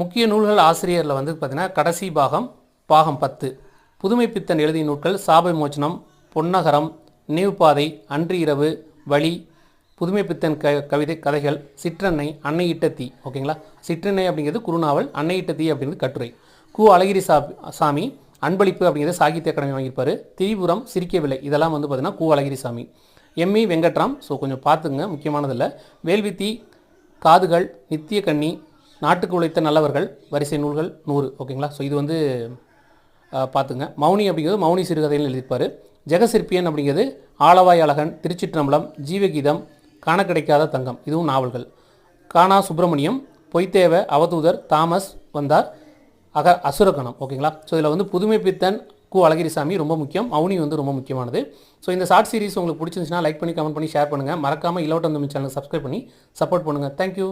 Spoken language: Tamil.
முக்கிய நூல்கள் ஆசிரியரில் வந்து பார்த்தீங்கன்னா கடைசி பாகம் பாகம் பத்து. புதுமை பித்தன் எழுதிய நூல்கள் சாபமோச்சனம் பொன்னகரம் நினைவுப்பாதை அன்று இரவு வழி புதுமை பித்தன் க கவிதை கதைகள் சிற்றன்னை அன்னையிட்ட தீ. ஓகேங்களா சிற்றன்னை அப்படிங்கிறது குறுநாவல் அன்னையிட்ட தீ அப்படிங்கிறது கட்டுரை. கு அழகிரி சா சாமி அன்பளிப்பு அப்படிங்கிறது சாகித்ய அகாடமி வாங்கியிருப்பார். திரிபுரம் சிரிக்கவில்லை இதெல்லாம் வந்து பார்த்திங்கன்னா கு அழகிரி சாமி. எம்இ வெங்கட்ராம். ஸோ கொஞ்சம் பார்த்துங்க முக்கியமானதில்லை. வேல்வித்தி காதுகள் நித்திய கண்ணி நாட்டுக்கு உழைத்த நல்லவர்கள் வரிசை நூல்கள் நூறு ஓகேங்களா? ஸோ இது வந்து பார்த்துங்க. மௌனி அப்படிங்கிறது மௌனி சிறுகதையில் எழுதியிருப்பார். ஜெகசிற்பியன் அப்படிங்கிறது ஆளவாய் அழகன் திருச்சிற்றம்பலம் ஜீவகீதம் காண கிடைக்காத தங்கம் இதுவும் நாவல்கள். கானா சுப்பிரமணியம் பொய்த்தேவ அவதூதர் தாமஸ் வந்தார் அக அசுரகணம் ஓகேங்களா? ஸோ இதில் வந்து புதுமை பித்தன் கு. அழகிரிசாமி ரொம்ப முக்கியம். மௌனி வந்து ரொம்ப முக்கியமானது. ஸோ இந்த ஷார்ட் சீரிஸ் உங்களுக்கு பிடிச்சிருந்துச்சுன்னா லைக் பண்ணி கமெண்ட் பண்ணி ஷேர் பண்ணுங்கள் மறக்காமல் இலவட்டம் தமிழ் சேனல் சப்ஸ்கிரைப் பண்ணி சப்போர்ட் பண்ணுங்கள் தேங்க்யூ